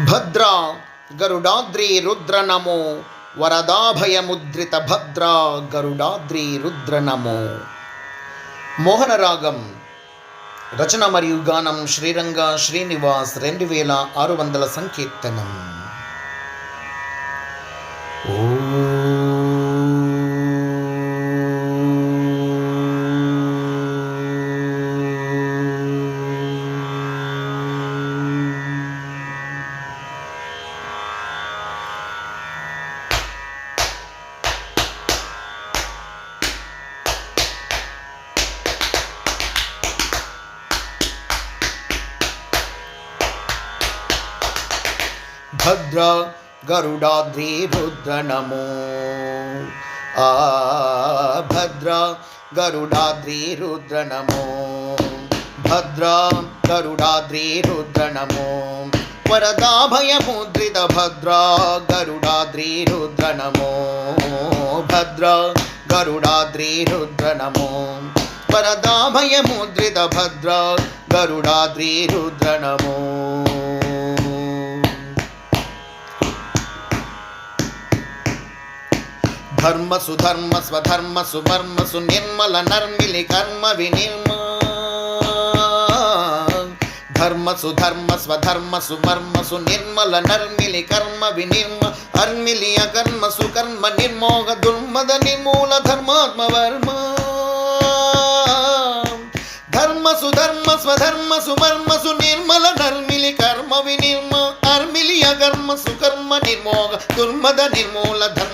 భద్ర గరుడాద్రి రుద్ర నమో. వరదాభయముద్రిత భద్ర గరుడాద్రి రుద్ర నమో. మోహనరాగం రచన మరియు గానం శ్రీరంగ శ్రీనివాస్ రెండు వేల ఆరు వందల సంకీర్తనం. भद्र गरुडाद्रीरुद्र नमो। आ भद्र गरुडाद्रीरुद्र नमो। भद्र गरुडाद्रीरुद्र नमो। वरदाभयमुद्रितभद्र गरुडाद्रीरुद्र नमो। भद्र गरुडाद्रीरुद्र नमो। वरदाभयमुद्रितभद्र गरुडाद्रीरुद्र नमो। ధర్మ సుధర్మ స్వధర్మ సుమర్మ సునిర్మల నర్మిలి కర్మ వినిర్మ. ధర్మ సుధర్మ స్వధర్మ సుమర్మ సునిర్మల నర్మిలి కర్మ వినిర్మ. అర్మిలి అకర్మ సుకర్మ నిర్మోహ దుర్మద నిర్మూల ధర్మాత్మ వర్మ. ధర్మ సుధర్మ స్వధర్మ సుమర్మ సునిర్మల నర్మిలి కర్మ వినిర్మ. అర్మిలి అకర్మ సుకర్మ నిర్మోహ దుర్మద నిర్మూల ధర్మ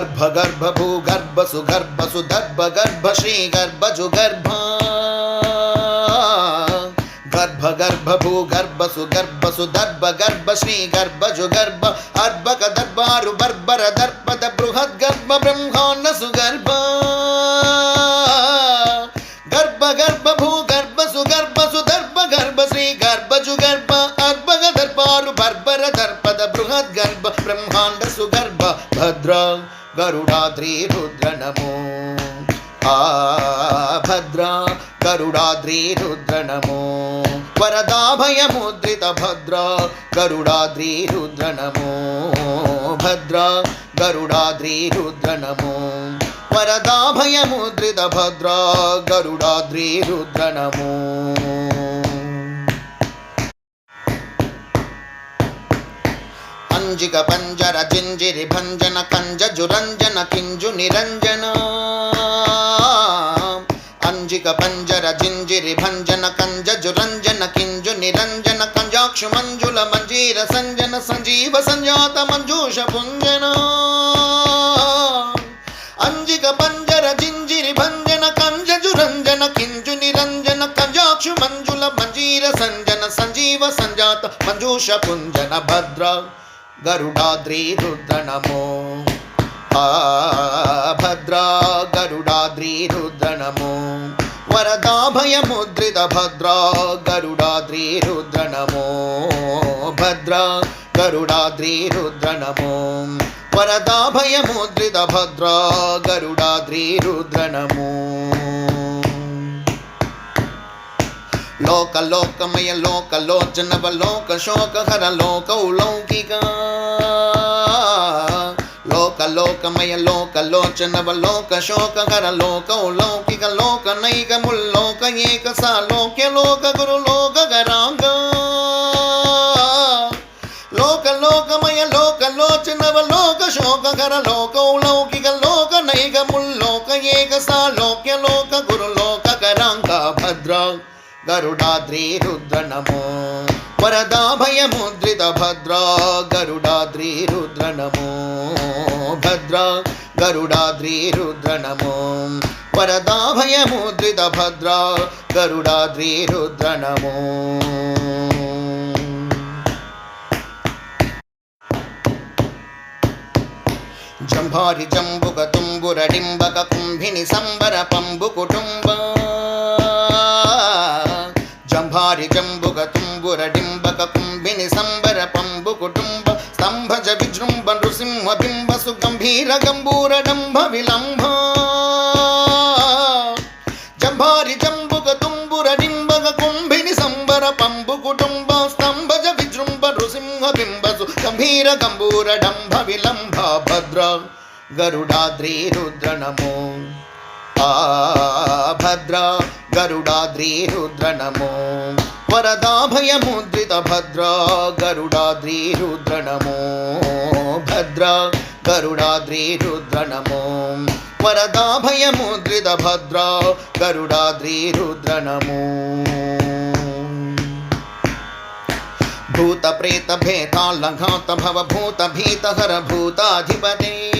गर्भ गर्भ भू गर्भ सुगर्भ सुदर्भ गर्भ श्री गर्भ जु गर्भ गर्भ भू गर्भ सुगर्भ सुदर्भ गर्भ श्री गर्भ जुगर्भ अर्भक दर्भारु बर्बर दर्पद बृहद गर्भ ब्रह्मांड सु गर्भ गर्भ भू गर्भ सुगर्भ सुदर्भ गर्भ श्री गर्भ గరుడాద్రి రుద్ర ఆ భద్రా గరుడాద్రి రుద్ర వరదాభయముద్రిత భద్ర గరుడాద్రి రుద్ర భద్ర గరుడాద్రి రుద్ర వరదాభయముద్రిత భద్ర గరుడాద్రి రుద్ర నమో పంజర జింజిరి భంజన కంజ జురంజన కింజు నిరంజన. అంజిక పంజర జింజిరి భంజన కంజ జురంజన కింజు నిరంజన కంజాక్షు మంజుల మంజీర సంజన సంజీవ సంజాత మంజూష పుంజన. అంజిక పంజర జింజిరి భంజన కంజ జురంజన కింజు నిరంజన కంజాక్షు మంజుల మంజీర సంజన సంజీవ సంజాత మంజూష పుంజన భద్ర. గరుడాద్రి రుద్ర నమో గరుడాద్రి రుద్ర వరదాభయముద్రిత భద్రా గరుడాద్రి రుద్ర నమో గరుడాద్రి రుద్ర వరదాభయముద్రిత భద్రా గరుడాద్రి రుద్ర लोक लोकमय लोक लोचन बलोक शोक, हर लोक, लौकिक। लोक लोकमय लोक लोचन बलोक शोक, हर लोक, लौकिक लोक, नैक मुल्लोक एक सा लोक्य लोक, गुरु लोक, गरांग। लोक लोकमय लोक लोचन बलोक शोक, हर लोक గరుడాద్రీరుద్రనమో వరదాభయముద్రిత భద్ర గరుడాద్రీరుద్రనమో రుద్ర నమో భద్ర గరుడాద్రి వరదాభయముద్రిత భద్ర గరుడాద్రీరుద్రనమో జంభారి జంబుక తుంబుర డింబక కుంభిని సంబర పంబు కుటుంబం జంభారి జంబుగ తుంబుర డింబక కుంభిని సంబర పంబు కుటుంబ స్తంభజ విజృంభ నృసింహ బింబ సుగంభీర గంభూర డంభ విలంభ. జంభారి జంబుగ తుంబుర డింబక కుంభిని సంబర పంబు కుటుంబ స్తంభజ విజృంభ నృసింహ బింబసు గంభీర గంభూర డంభ విలంభ. భద్ర గరుడాద్రి రుద్ర నమో భద్ర గరుడాద్రి రుద్ర నమో వరదాభయముద్రిత భద్ర గరుడాద్రి రుద్ర నమో భద్ర గరుడాద్రి రుద్ర నమో వరదాభయముద్రిత భద్ర గరుడాద్రి రుద్ర నమో భూత ప్రేత భేతాల్లఘాత భవ భూత భీత హర భూతాధిపతే.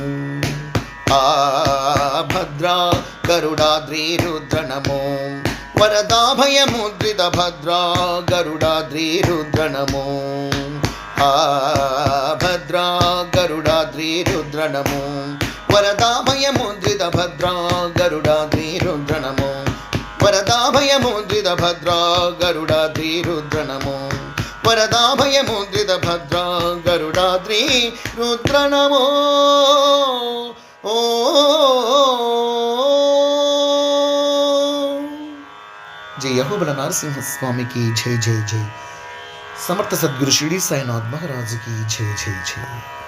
ఆ భద్ర గరుడాద్రి రుద్ర వరదాభయముద్రిత భద్రా గరుడాద్రి రుద్ర నమో ఆ భద్ర గరుడాద్రి రుద్ర వరదాభయముద్రిత భద్రా గరుడాద్రి రుద్ర వరదాభయముద్రిత భద్రా గరుడాద్రి రుద్ర వరదాభయముద్రిత భద్రా గరుడాద్రి రుద్రణమో श्री यहोबल नरसिंह स्वामी की जय जय जय। समर्थ सद्गुरु श्री साईनाथ महाराज की जय जय जय।